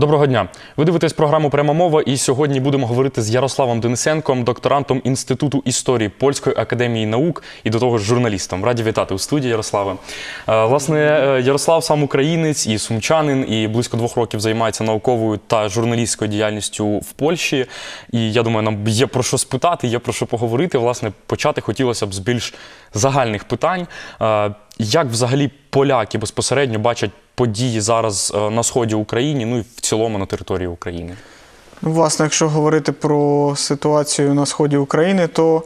Доброго дня. Ви дивитесь програму Пряма мова, і сьогодні будемо говорити з Ярославом Денисенком, докторантом Інституту історії Польської академії наук і до того ж журналістом. Раді вітати у студії Ярославе. Е, Власне, е, Ярослав сам українець і сумчанин, і близько двох років займається науковою та журналістською діяльністю в Польщі. І я думаю, нам є про що спитати, є про що поговорити. Власне, почати хотілося б з більш загальних питань. Е, Як взагалі поляки безпосередньо бачать події зараз е, на сході України, ну і в цілому на території України? Ну, власне, якщо говорити про ситуацію на сході України, то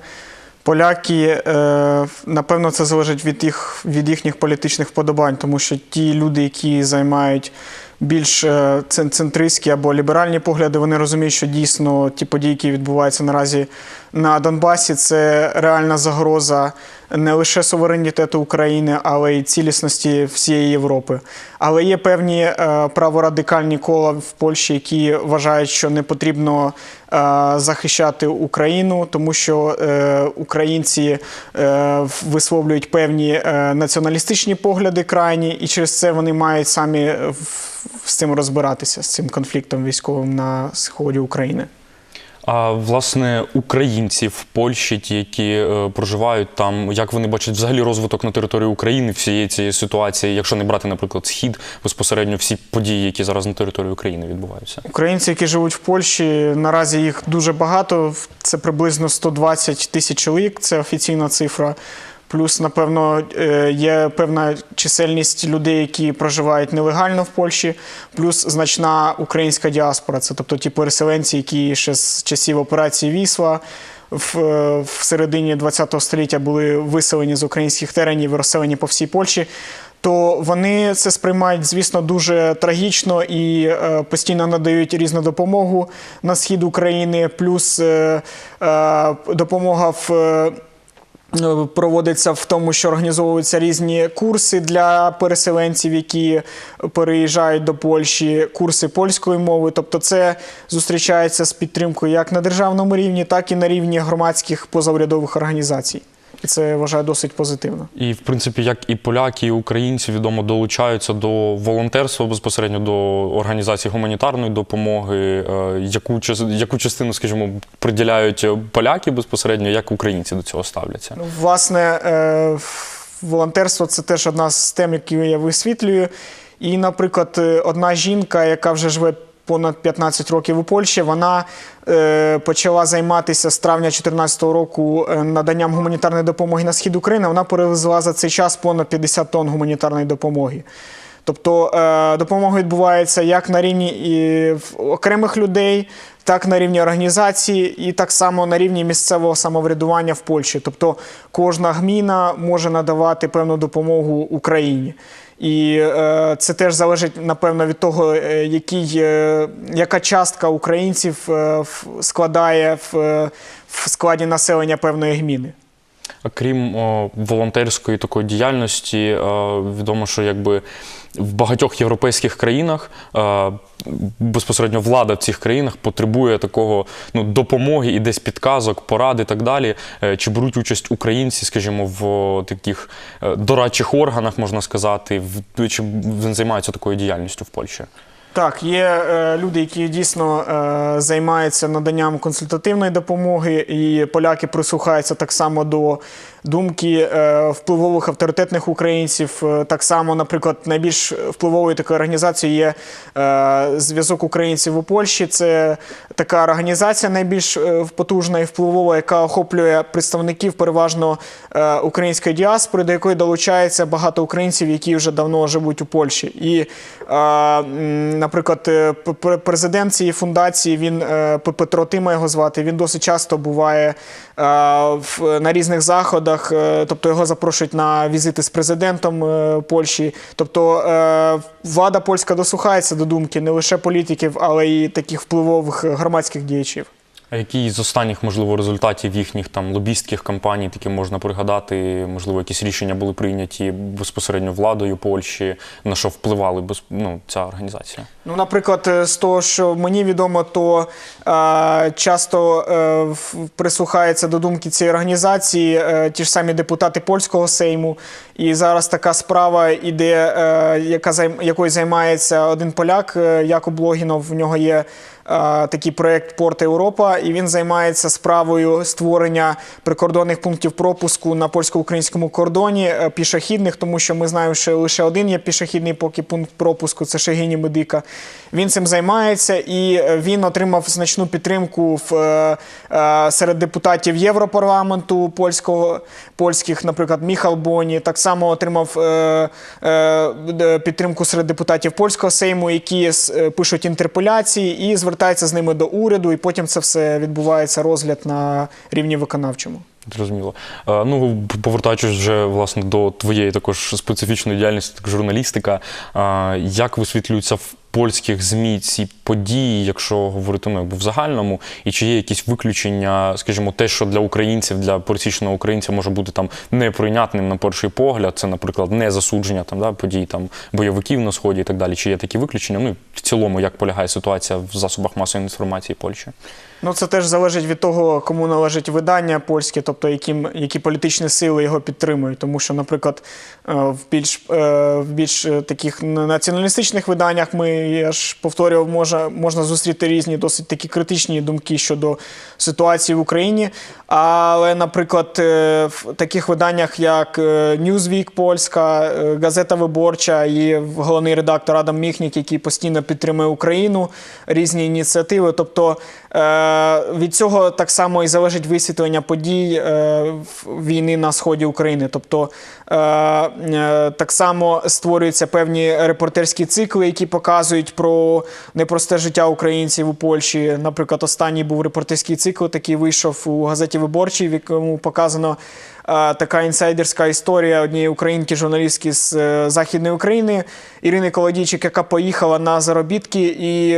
поляки, е, напевно, це залежить від їх від їхніх політичних вподобань, тому що ті люди, які займають більш центристські або ліберальні погляди, вони розуміють, що дійсно ті події, які відбуваються наразі на Донбасі, це реальна загроза не лише суверенітету України, але й цілісності всієї Європи. Але є певні е, праворадикальні кола в Польщі, які вважають, що не потрібно е, захищати Україну, тому що е, українці е, висловлюють певні е, націоналістичні погляди крайні, і через це вони мають самі е, в- з цим розбиратися, з цим конфліктом військовим на сході України. А власне, українці в Польщі, ті, які е, проживають там, як вони бачать взагалі розвиток на території України всієї цієї ситуації, якщо не брати, наприклад, схід безпосередньо всі події, які зараз на території України відбуваються. Українці, які живуть в Польщі, наразі їх дуже багато. Це приблизно 120 тисяч чоловік. Це офіційна цифра. Плюс, напевно, е, є певна чисельність людей, які проживають нелегально в Польщі, плюс значна українська діаспора. Це тобто ті переселенці, які ще з часів операції Вісла в, е, в середині ХХ століття були виселені з українських теренів і розселені по всій Польщі то вони це сприймають, звісно, дуже трагічно і е, постійно надають різну допомогу на схід України, плюс е, е, допомога в. Проводиться в тому, що організовуються різні курси для переселенців, які переїжджають до Польщі, курси польської мови. Тобто, це зустрічається з підтримкою як на державному рівні, так і на рівні громадських позаурядових організацій. І це я вважаю досить позитивно. І в принципі, як і поляки, і українці відомо долучаються до волонтерства безпосередньо до організації гуманітарної допомоги. Е, Яку яку частину, скажімо, приділяють поляки безпосередньо, як українці до цього ставляться? Ну, Власне, е, волонтерство це теж одна з тем, які я висвітлюю. І, наприклад, е, одна жінка, яка вже живе понад 15 років у Польщі, вона е, почала займатися з травня 2014 року е, наданням гуманітарної допомоги на схід України. Вона перевезла за цей час понад 50 тонн гуманітарної допомоги. Тобто е, допомога відбувається як на рівні і окремих людей, так на рівні організації, і так само на рівні місцевого самоврядування в Польщі. Тобто кожна гміна може надавати певну допомогу Україні. І е, це теж залежить, напевно, від того, е, який, е, яка частка українців е, складає в, е, в складі населення певної гміни. А Крім о, волонтерської такої діяльності, е, відомо, що якби в багатьох європейських країнах е, безпосередньо влада в цих країнах потребує такого ну, допомоги і десь підказок, порад і так далі. Е, Чи беруть участь українці, скажімо, в таких е, дорадчих органах, можна сказати, чи займаються такою діяльністю в Польщі? Так, є е, люди, які дійсно е, займаються наданням консультативної допомоги, і поляки прислухаються так само до думки е, впливових авторитетних українців. Е, так само, наприклад, найбільш впливовою такою організацією є е, зв'язок українців у Польщі. Це така організація найбільш е, потужна і впливова, яка охоплює представників переважно е, української діаспори, до якої долучається багато українців, які вже давно живуть у Польщі. І, е, наприклад, е, президент цієї фундації, він е, Петро Тима його звати. Він досить часто буває е, на різних заходах, тобто його запрошують на візити з президентом Польщі. Тобто влада польська дослухається до думки не лише політиків, але й таких впливових громадських діячів. А які з останніх, можливо, результатів їхніх там лобістських кампаній, таки можна пригадати, можливо, якісь рішення були прийняті безпосередньо владою Польщі, на що впливали без, ну, ця організація? Ну, наприклад, е, з того, що мені відомо, то е, часто е, прислухаються до думки цієї організації е, ті ж самі депутати польського сейму. І зараз така справа іде, е, яка якою займається один поляк, е, Якоб Логінов. В нього є такий проєкт Порт Європа, і він займається справою створення прикордонних пунктів пропуску на польсько-українському кордоні е, пішохідних, тому що ми знаємо, що лише один є пішохідний поки пункт пропуску це Шегині Медика. Він цим займається і е, він отримав значну підтримку в, е, е, серед депутатів Європарламенту польського, польських, наприклад, Міхал Боні. Так само отримав е, е, підтримку серед депутатів польського сейму, які е, пишуть інтерпеляції і звертаються з ними до уряду. І потім це все відбувається розгляд на рівні виконавчому. Зрозуміло. Е, Ну, повертаючись вже власне до твоєї також специфічної діяльності, так журналістика. е, Як висвітлюються польських ЗМІ ці події, якщо говорити ну, якби в загальному, і чи є якісь виключення, скажімо, те, що для українців, для пересічного українця може бути там неприйнятним на перший погляд, це, наприклад, не засудження там да, подій там бойовиків на сході і так далі. Чи є такі виключення? Ну і в цілому, як полягає ситуація в засобах масової інформації Польщі? Ну, це теж залежить від того, кому належить видання польське, тобто яким, які політичні сили його підтримують. Тому що, наприклад, е, в більш, е, в більш е, таких націоналістичних виданнях ми, я ж повторював, можна, можна зустріти різні досить такі критичні думки щодо ситуації в Україні. Але, наприклад, е, в таких виданнях, як е, Newsweek польська, е, Газета Виборча і головний редактор Адам Міхнік, який постійно підтримує Україну, різні ініціативи. Тобто від цього так само і залежить висвітлення подій війни на сході України. Тобто так само створюються певні репортерські цикли, які показують про непросте життя українців у Польщі. Наприклад, останній був репортерський цикл, такий вийшов у газеті Виборчій, в якому показано така інсайдерська історія однієї українки, журналістки з е, Західної України Ірини Колодійчик, яка поїхала на заробітки і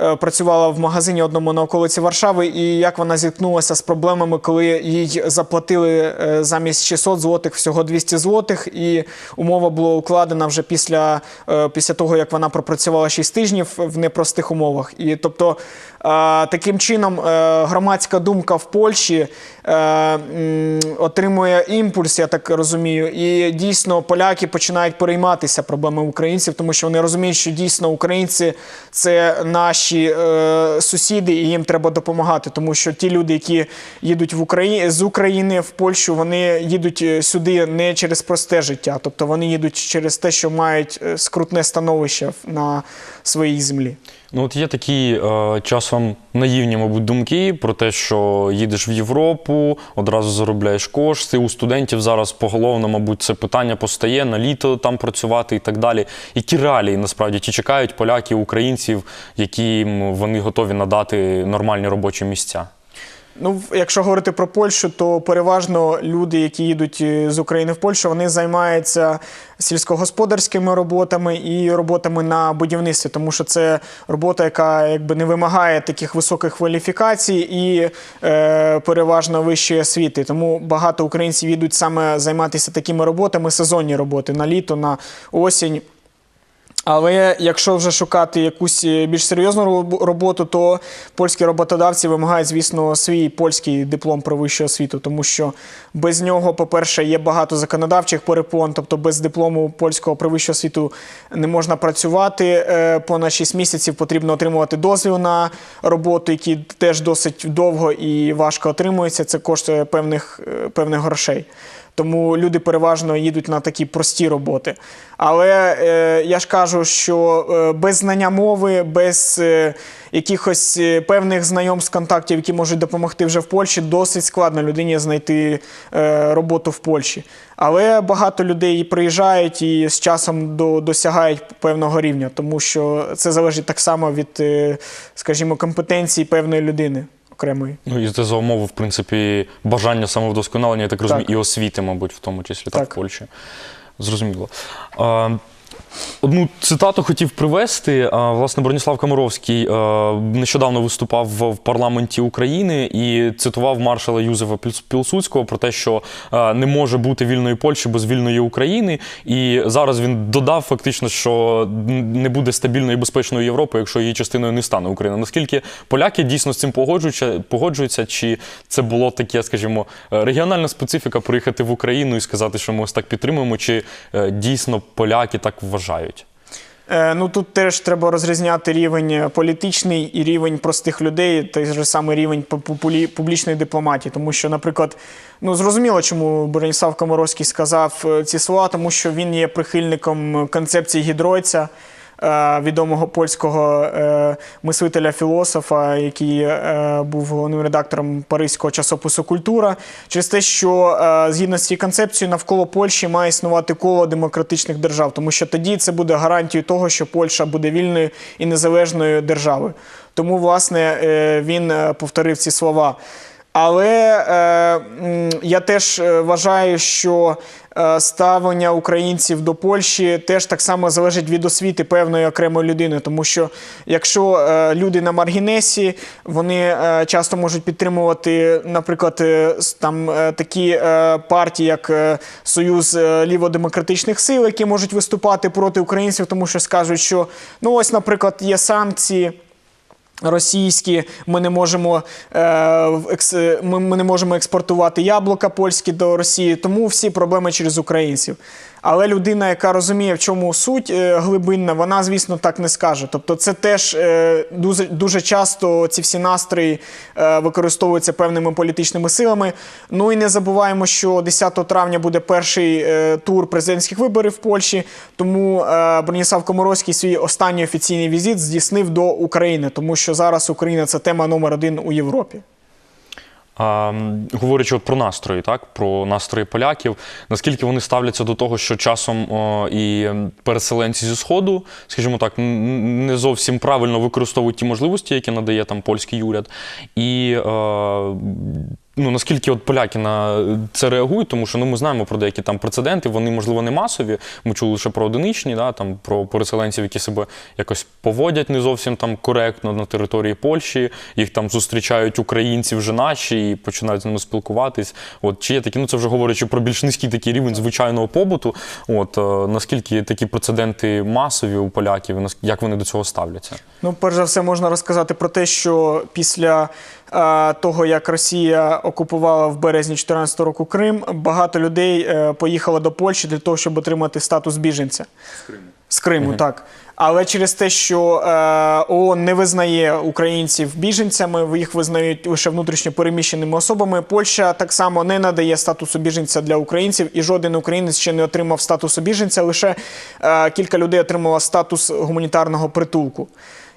е, працювала в магазині одному на околиці Варшави, і як вона зіткнулася з проблемами, коли їй заплатили е, замість 600 злотих всього 200 злотих, і умова була укладена вже після, е, після того, як вона пропрацювала 6 тижнів в непростих умовах. І тобто е, таким чином е, громадська думка в Польщі е, м, отримує імпульс, я так розумію, і дійсно поляки починають перейматися проблемами українців, тому що вони розуміють, що дійсно українці це наші е, сусіди, і їм треба допомагати, тому що ті люди, які їдуть в Україні з України в Польщу, вони їдуть е, сюди не через просте життя, тобто вони їдуть через те, що мають е, скрутне становище на своїй землі. Ну, от є такі е, часом наївні, мабуть, думки про те, що їдеш в Європу, одразу заробляєш кошти. У студентів зараз поголовно, мабуть, це питання постає на літо там працювати і так далі. Які реалії насправді ті чекають поляки, українців, яким вони готові надати нормальні робочі місця? Ну, якщо говорити про Польщу, то переважно люди, які їдуть е, з України в Польщу, вони займаються сільськогосподарськими роботами і роботами на будівництві, тому що це робота, яка якби не вимагає таких високих кваліфікацій і е, переважно вищої освіти. Тому багато українців їдуть саме займатися такими роботами, сезонні роботи на літо, на осінь. Але якщо вже шукати якусь е, більш серйозну роб- роботу, то польські роботодавці вимагають, звісно, свій польський диплом про вищу освіту, тому що без нього, по-перше, є багато законодавчих перепон, тобто без диплому польського про вищу освіту не можна працювати е, понад 6 місяців, потрібно отримувати дозвіл на роботу, який теж досить довго і важко отримується. Це коштує певних, е, певних грошей. Тому люди переважно їдуть на такі прості роботи. Але е, я ж кажу, що е, без знання мови, без е, якихось е, певних знайомств, контактів, які можуть допомогти вже в Польщі, досить складно людині знайти е, роботу в Польщі. Але багато людей приїжджають і з часом до, досягають певного рівня, тому що це залежить так само від, е, скажімо, компетенції певної людини окремої. Ну і це за умови, в принципі, бажання самовдосконалення, я так розумію, Так. і освіти, мабуть, в тому числі так, Так. в Польщі. Зрозуміло. Одну цитату хотів привести. Власне, Броніслав Комаровський нещодавно виступав в парламенті України і цитував маршала Юзефа Пілс- Пілсудського про те, що не може бути вільної Польщі без вільної України. І зараз він додав фактично, що не буде стабільної і безпечної Європи, якщо її частиною не стане Україна. Наскільки поляки дійсно з цим погоджуються, погоджуються, чи це було таке, скажімо, регіональна специфіка приїхати в Україну і сказати, що ми ось так підтримуємо, чи е, дійсно поляки так вважають? Е, Ну тут теж треба розрізняти рівень політичний і рівень простих людей, той же самий рівень пу- пу- публічної дипломатії. Тому що, наприклад, ну зрозуміло, чому Броніслав Комаровський сказав е, ці слова, тому що він є прихильником концепції гідройця. Е, Відомого польського е, мислителя філософа, який е, був головним редактором паризького часопису Культура, через те, що згідно з цією концепцією навколо Польщі має існувати коло демократичних держав, тому що тоді це буде гарантією того, що Польща буде вільною і незалежною державою. Тому, власне, він повторив ці слова. Але е, я теж е, вважаю, що е, ставлення українців до Польщі теж так само залежить від освіти певної окремої людини. Тому що якщо е, люди на маргінесі, вони е, часто можуть підтримувати, наприклад, е, там е, такі е, партії, як е, Союз е, ліводемократичних сил, які можуть виступати проти українців, тому що скажуть, що ну ось, наприклад, є санкції. Російські, ми не можемо е, ми не можемо експортувати яблука польські до Росії, тому всі проблеми через українців. Але людина, яка розуміє, в чому суть е, глибинна, вона, звісно, так не скаже. Тобто, це теж е, дуже, дуже часто ці всі настрої е, використовуються певними політичними силами. Ну і не забуваємо, що 10 травня буде перший тур президентських виборів в Польщі. Тому Броніслав Комаровський свій останній офіційний візит здійснив до України, тому що зараз Україна це тема номер один у Європі. Говорячи от про настрої, так? Про настрої поляків, наскільки вони ставляться до того, що часом о, і переселенці зі сходу, скажімо так, не зовсім правильно використовують ті можливості, які надає там польський уряд, і е, ну наскільки от поляки на це реагують, тому що ну ми знаємо про деякі там прецеденти, вони можливо не масові. Ми чули лише про одиничні, да, там про переселенців, які себе якось поводять не зовсім там коректно на території Польщі. Їх там зустрічають українці вже наші і починають з ними спілкуватись. От чи є такі, ну це вже говорячи про більш низький такий рівень звичайного побуту. От е, наскільки такі прецеденти масові у поляків, як вони до цього ставляться? Ну, перш за все, можна розказати про те, що після е, того, як Росія окупувала в березні 2014 року Крим, багато людей е, поїхало до Польщі для того, щоб отримати статус біженця. З Криму. З Криму, так. Але через те, що е, ООН не визнає українців біженцями, їх визнають лише внутрішньо переміщеними особами. Польща так само не надає статусу біженця для українців, і жоден українець ще не отримав статусу біженця. Лише е, кілька людей отримало статус гуманітарного притулку.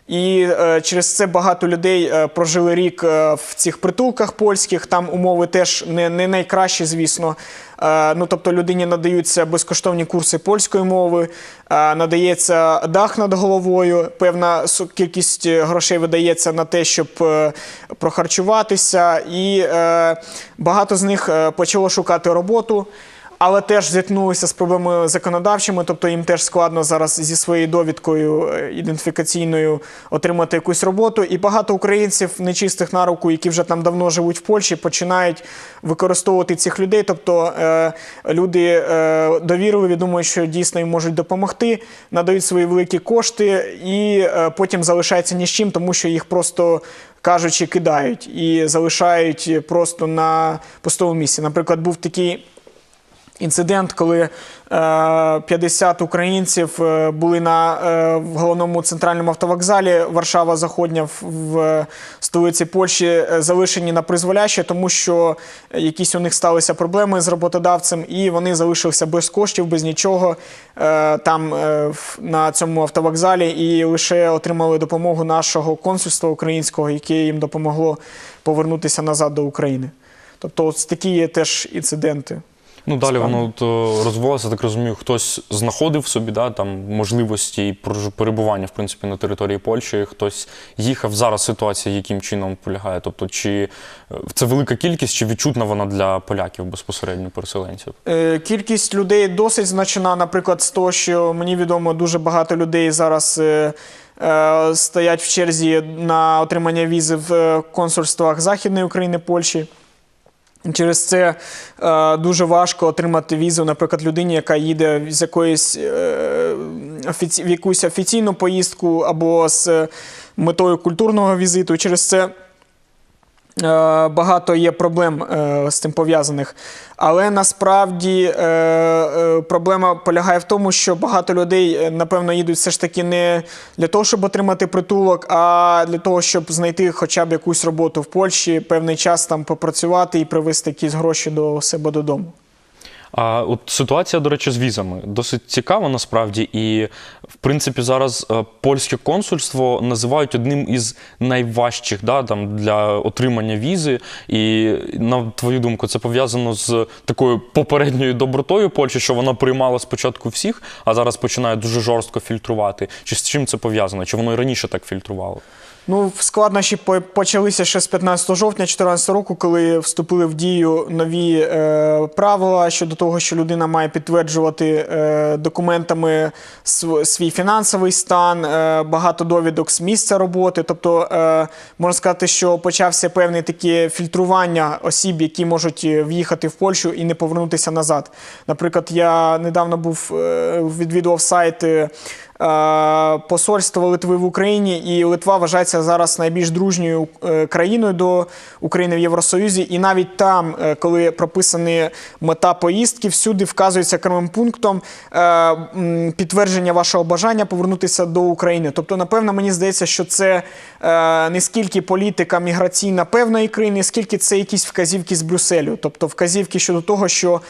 І е, через це багато людей е, прожили рік е, в цих притулках польських. Там умови теж не, не найкращі, звісно. Е, ну, тобто людині надаються безкоштовні курси польської мови, е, надається дах над головою, певна кількість е, грошей видається на те, щоб е, прохарчуватися, і е, багато з них е, почало шукати роботу. Але теж зіткнулися з проблемами законодавчими, тобто їм теж складно зараз зі своєю довідкою е, ідентифікаційною отримати якусь роботу. І багато українців нечистих на руку, які вже там давно живуть в Польщі, починають використовувати цих людей. Тобто е, люди е, довірливі, думають, що дійсно їм можуть допомогти, надають свої великі кошти і е, потім залишаються ні з чим, тому що їх просто. Кажучи, кидають і залишають просто на пустому місці. Наприклад, був такий інцидент, коли е, 50 українців е, були на е, головному центральному автовокзалі Варшава Заходня в, столиці Польщі, е, залишені на призволяще, тому що якісь у них сталися проблеми з роботодавцем, і вони залишилися без коштів, без нічого е, там е, на цьому автовокзалі, і лише отримали допомогу нашого консульства українського, яке їм допомогло повернутися назад до України. Тобто, ось такі є теж інциденти. Ну, далі воно то розвивалося, так розумію, хтось знаходив собі да, там, можливості перебування в принципі, на території Польщі, хтось їхав. Зараз ситуація яким чином полягає? Тобто, чи е, це велика кількість, чи відчутна вона для поляків безпосередньо переселенців? Е, Кількість людей досить значна. Наприклад, з того, що мені відомо, дуже багато людей зараз е, стоять в черзі на отримання візи в консульствах Західної України, Польщі. Через це е, дуже важко отримати візу, наприклад, людині, яка їде з якоїсь е, офіці... в якусь офіційну поїздку або з метою культурного візиту. Через це Багато є проблем е, з цим пов'язаних. Але насправді е, е, проблема полягає в тому, що багато людей, е, напевно, їдуть все ж таки не для того, щоб отримати притулок, а для того, щоб знайти хоча б якусь роботу в Польщі, певний час там попрацювати і привезти якісь гроші до себе додому. А от ситуація, до речі, з візами досить цікава насправді, і в принципі зараз е, польське консульство називають одним із найважчих да, там, для отримання візи. І на твою думку, це пов'язано з такою попередньою добротою Польщі, що вона приймала спочатку всіх, а зараз починає дуже жорстко фільтрувати. Чи з чим це пов'язано? Чи воно і раніше так фільтрувало? Ну, складнощі по- почалися ще з 15 жовтня 2014 року, коли вступили в дію нові е, правила щодо того, що людина має підтверджувати е, документами св- свій фінансовий стан, е, багато довідок з місця роботи. Тобто, е, можна сказати, що почався певне таке фільтрування осіб, які можуть е, в'їхати в Польщу і не повернутися назад. Наприклад, я недавно був е, відвідував сайт. Е, посольства Литви в Україні, і Литва вважається зараз найбільш дружньою е, країною до України в Євросоюзі. І навіть там, е, коли прописана мета поїздки, всюди вказується окремим пунктом підтвердження вашого бажання повернутися до України. Тобто, напевно, мені здається, що це не скільки політика міграційна певної країни, скільки це якісь вказівки з Брюсселю. Тобто вказівки щодо того, що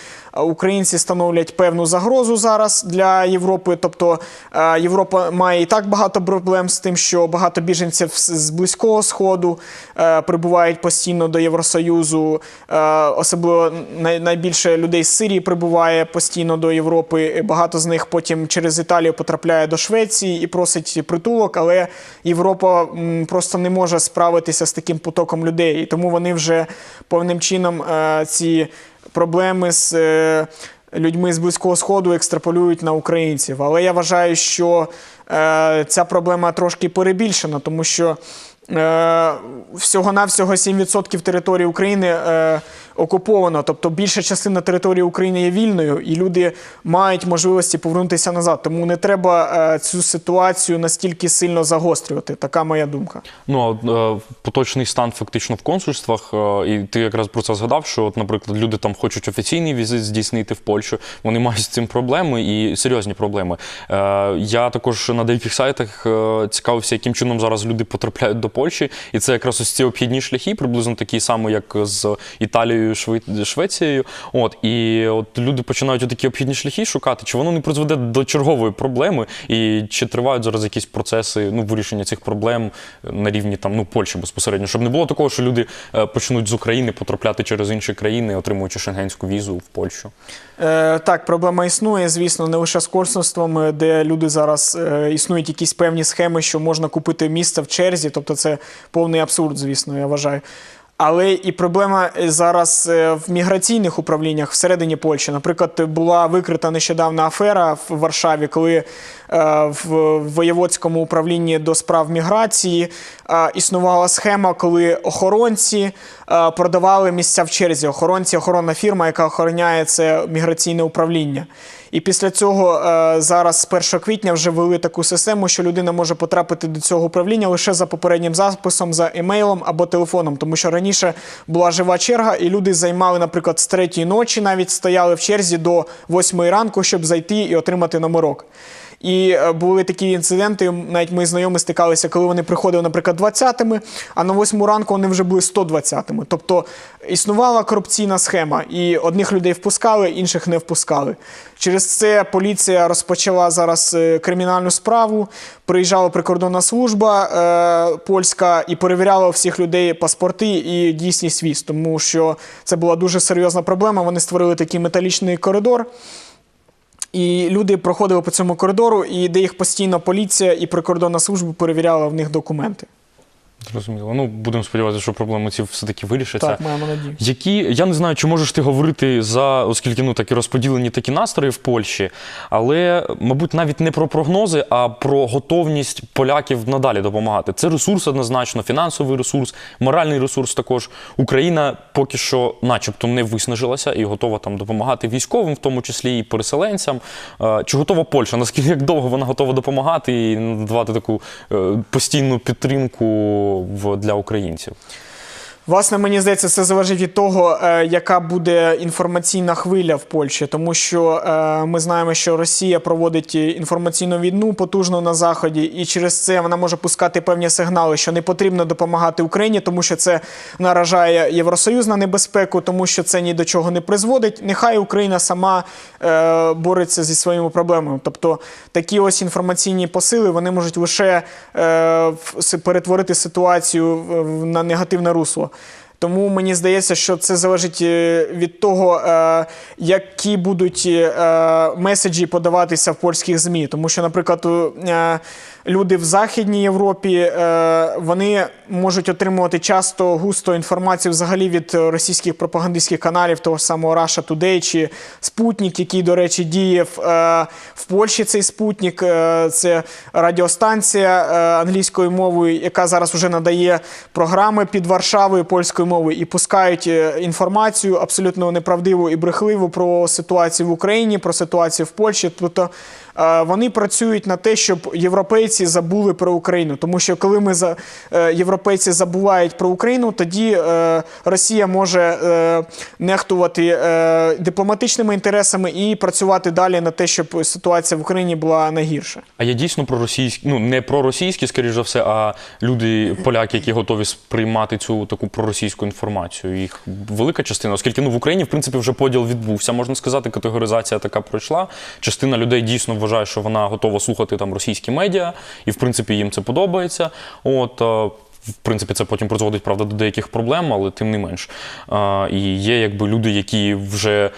українці становлять певну загрозу зараз для Європи. Тобто е, Європа має і так багато проблем з тим, що багато біженців з близького сходу е, прибувають постійно до Євросоюзу. Е, особливо найбільше людей з Сирії прибуває постійно до Європи. Багато з них потім через Італію потрапляє до Швеції і просить притулок, але Європа просто не може справитися з таким потоком людей. І тому вони вже певним чином ці проблеми з. е, Людьми з близького сходу екстраполюють на українців. Але я вважаю, що е, ця проблема трошки перебільшена, тому що е, всього-навсього 7% території України окуповано. Тобто більша частина території України є вільною, і люди мають можливості повернутися назад. Тому не треба е, цю ситуацію настільки сильно загострювати. Така моя думка. Ну, а е, поточний стан фактично в консульствах, е, і ти якраз про це згадав, що, от, наприклад, люди там хочуть офіційний візит здійснити в Польщу, вони мають з цим проблеми і серйозні проблеми. Я також на деяких сайтах цікавився, яким чином зараз люди потрапляють до Польщі, і це якраз ось ці обхідні шляхи, приблизно такі самі, як з Італією, Шве- Швецією. От, і от люди починають такі обхідні шляхи шукати, чи воно не призведе до чергової проблеми, і чи тривають зараз якісь процеси ну, вирішення цих проблем на рівні там, ну, Польщі безпосередньо, щоб не було такого, що люди е, почнуть з України потрапляти через інші країни, отримуючи шенгенську візу в Польщу. Е, так, проблема існує, звісно, не лише з консульством, е, де люди зараз е, існують якісь певні схеми, що можна купити місце в черзі. Тобто це повний абсурд, звісно, я вважаю. Але і проблема е, зараз е, в міграційних управліннях всередині Польщі. Наприклад, була викрита нещодавна афера в Варшаві, коли е, в воєводському управлінні до справ міграції існувала схема, коли охоронці продавали місця в черзі. Охоронці, охоронна фірма, яка охороняє це міграційне управління. І після цього е, зараз з 1 квітня вже ввели таку систему, що людина може потрапити до цього управління лише за попереднім записом, за емейлом або телефоном. Тому що раніше була жива черга, і люди займали, наприклад, з третьої ночі навіть стояли в черзі до 8 ранку, щоб зайти і отримати номерок. І е, були такі інциденти, навіть мої знайомі стикалися, коли вони приходили, наприклад, 20-ми, а на 8 ранку вони вже були 120-ми. Тобто існувала корупційна схема, і одних людей впускали, інших не впускали. Через це поліція розпочала зараз е, кримінальну справу. Приїжджала прикордонна служба е, польська і перевіряла у всіх людей паспорти і дійсність віз, тому що це була дуже серйозна проблема. Вони створили такий металічний коридор. І люди проходили по цьому коридору, і де їх постійно поліція і прикордонна служба перевіряла в них документи. Зрозуміло. Ну, будемо сподіватися, що проблеми ці все-таки вирішаться. Так, маємо надію. Які я не знаю, чи можеш ти говорити за, оскільки ну такі розподілені такі настрої в Польщі, але мабуть навіть не про прогнози, а про готовність поляків надалі допомагати. Це ресурс однозначно, фінансовий ресурс, моральний ресурс також. Україна поки що, начебто, не виснажилася і готова там допомагати військовим, в тому числі і переселенцям. Е, Чи готова Польща? Наскільки як довго вона готова допомагати і надавати таку е, постійну підтримку в для українців? Власне, мені здається, це залежить від того, е, яка буде інформаційна хвиля в Польщі, тому що е, ми знаємо, що Росія проводить інформаційну війну потужно на заході, і через це вона може пускати певні сигнали, що не потрібно допомагати Україні, тому що це наражає Євросоюз на небезпеку, тому що це ні до чого не призводить. Нехай Україна сама е, бореться зі своїми проблемами. Тобто такі ось інформаційні посили вони можуть лише перетворити ситуацію на негативне русло. Тому мені здається, що це залежить е, від того, е, які будуть е, меседжі подаватися в польських ЗМІ. Тому що, наприклад, люди в Західній Європі вони можуть отримувати часто густо інформацію взагалі від російських пропагандистських каналів, того самого Russia Today чи Спутник, який, до речі, діє в, Польщі. Цей спутник це радіостанція англійською мовою, яка зараз вже надає програми під Варшавою польською мовою і пускають е, інформацію абсолютно неправдиву і брехливу про ситуацію в Україні, про ситуацію в Польщі. Тобто вони працюють на те, щоб європейці забули про Україну. Тому що коли ми за е, європейці забувають про Україну, тоді е, Росія може е, нехтувати дипломатичними інтересами і працювати далі на те, щоб ситуація в Україні була найгірша. А є дійсно проросійські, ну не проросійські, скоріш за все, а люди, поляки, які готові сприймати цю таку проросійську інформацію. Їх велика частина, оскільки ну в Україні, в принципі, вже поділ відбувся, можна сказати, категоризація така пройшла. Частина людей дійсно вважає, що вона готова слухати там російські медіа, і в принципі їм це подобається. От. е, В принципі, це потім призводить правда до деяких проблем, але тим не менш. А, і є якби люди, які вже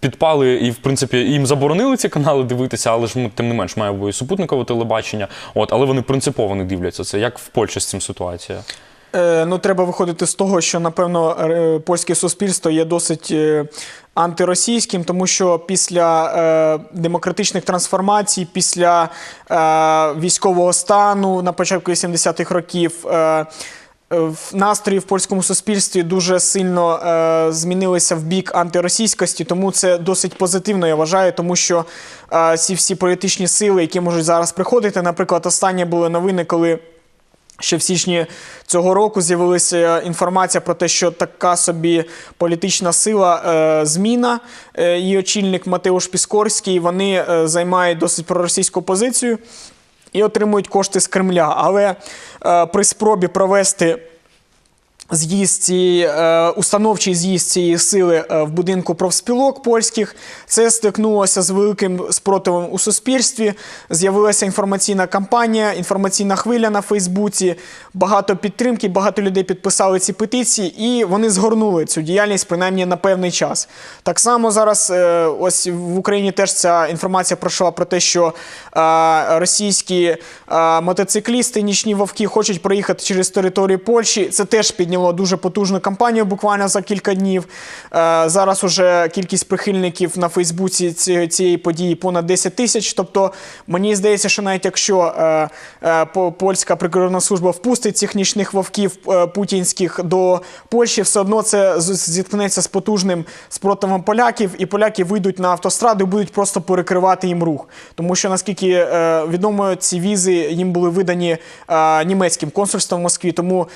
підпали, і в принципі їм заборонили ці канали дивитися, але ж ну, тим не менш має бути супутникове телебачення. От, але вони принципово не дивляться це. Як в Польщі з цим ситуація? Е, ну, треба виходити з того, що напевно е, польське суспільство є досить е, антиросійським, тому що після демократичних трансформацій, після військового стану на початку 80-х років. Настрої в польському суспільстві дуже сильно е, змінилися в бік антиросійськості, тому це досить позитивно, я вважаю, тому що е, ці всі політичні сили, які можуть зараз приходити, наприклад, останні були новини, коли Ще в січні цього року з'явилася інформація про те, що така собі політична сила е, е, її очільник Матеуш Піскорський, вони е, займають досить проросійську позицію і отримують кошти з Кремля. Але е, при спробі провести з'їзд цієї, е, установчий з'їзд цієї сили е, в будинку профспілок польських. Це стикнулося з великим спротивом у суспільстві. З'явилася інформаційна кампанія, інформаційна хвиля на Фейсбуці. Багато підтримки, багато людей підписали ці петиції, і вони згорнули цю діяльність принаймні на певний час. Так само зараз е, ось в Україні теж ця інформація пройшла про те, що російські мотоциклісти, нічні вовки хочуть проїхати через територію Польщі. Це теж підняло дуже потужну кампанію буквально за кілька днів. Е, Зараз уже кількість прихильників на Фейсбуці цієї події понад 10 тисяч. Тобто мені здається, що навіть якщо е, е, по- польська прикордонна служба впустить цих нічних вовків путінських до Польщі, все одно це зіткнеться з потужним спротивом поляків, і поляки вийдуть на автостраду і будуть просто перекривати їм рух. Тому що наскільки відомо, ці візи їм були видані німецьким консульством в Москві, тому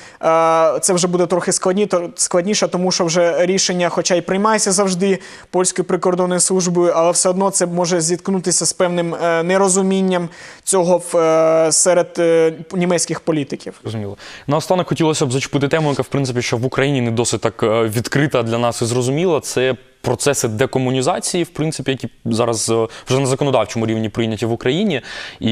це вже буде буде трохи складні, складніше, тому що вже рішення, хоча й приймається завжди польською прикордонною службою, але все одно це може зіткнутися з певним е, нерозумінням цього е, серед е, німецьких політиків. Зрозуміло. Наостанок хотілося б зачепити тему, яка в принципі що в Україні не досить так відкрита для нас і зрозуміла. Це процеси декомунізації, в принципі, які зараз е, вже на законодавчому рівні прийняті в Україні. І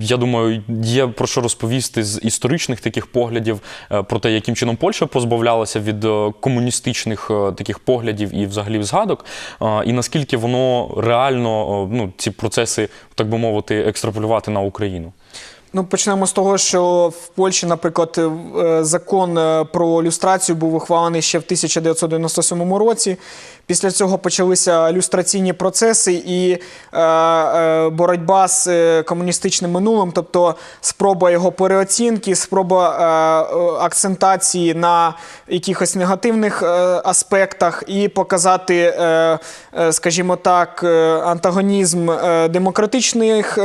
я думаю, є про що розповісти з історичних таких поглядів е, про те, яким чином Польща позбавлялася від е, комуністичних таких поглядів і взагалі згадок, і наскільки воно реально ну, ці процеси, так би мовити, екстраполювати на Україну. Ну, почнемо з того, що в Польщі, наприклад, закон про люстрацію був ухвалений ще в 1997 році. Після цього почалися люстраційні процеси і е, е, боротьба з е, комуністичним минулим, тобто спроба його переоцінки, спроба акцентації на якихось негативних аспектах і показати, скажімо так, антагонізм демократичних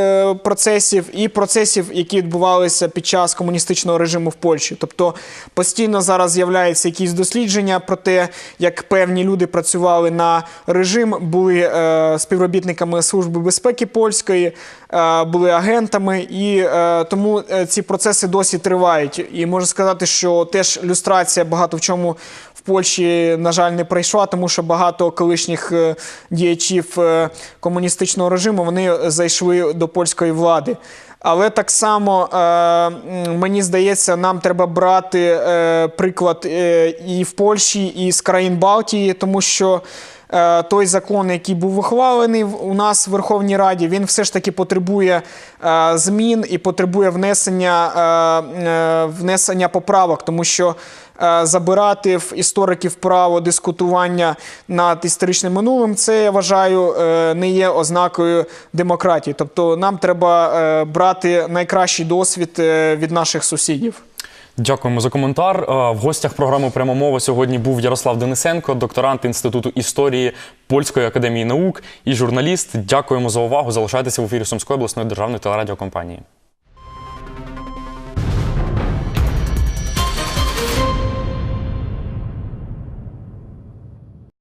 процесів і процесів, які відбувалися під час комуністичного режиму в Польщі. Тобто постійно зараз з'являються якісь дослідження про те, як певні люди працювали на режим, були е, співробітниками Служби безпеки польської, е, були агентами, і е, тому е, ці процеси досі тривають. І можу сказати, що теж люстрація багато в чому в Польщі, на жаль, не пройшла, тому що багато колишніх е, діячів е, комуністичного режиму вони зайшли до польської влади. Але так само е, мені здається, нам треба брати е, приклад е, і в Польщі, і з країн Балтії, тому що той закон, який був ухвалений у нас в Верховній Раді, він все ж таки потребує змін і потребує внесення, внесення поправок, тому що забирати в істориків право дискутування над історичним минулим, це я вважаю е, не є ознакою демократії. Тобто нам треба е, брати найкращий досвід е, від наших сусідів. Дякуємо за коментар. Е, В гостях програми Пряма мова сьогодні був Ярослав Денисенко, докторант Інституту історії Польської академії наук і журналіст. Дякуємо за увагу. Залишайтеся в ефірі Сумської обласної державної телерадіокомпанії.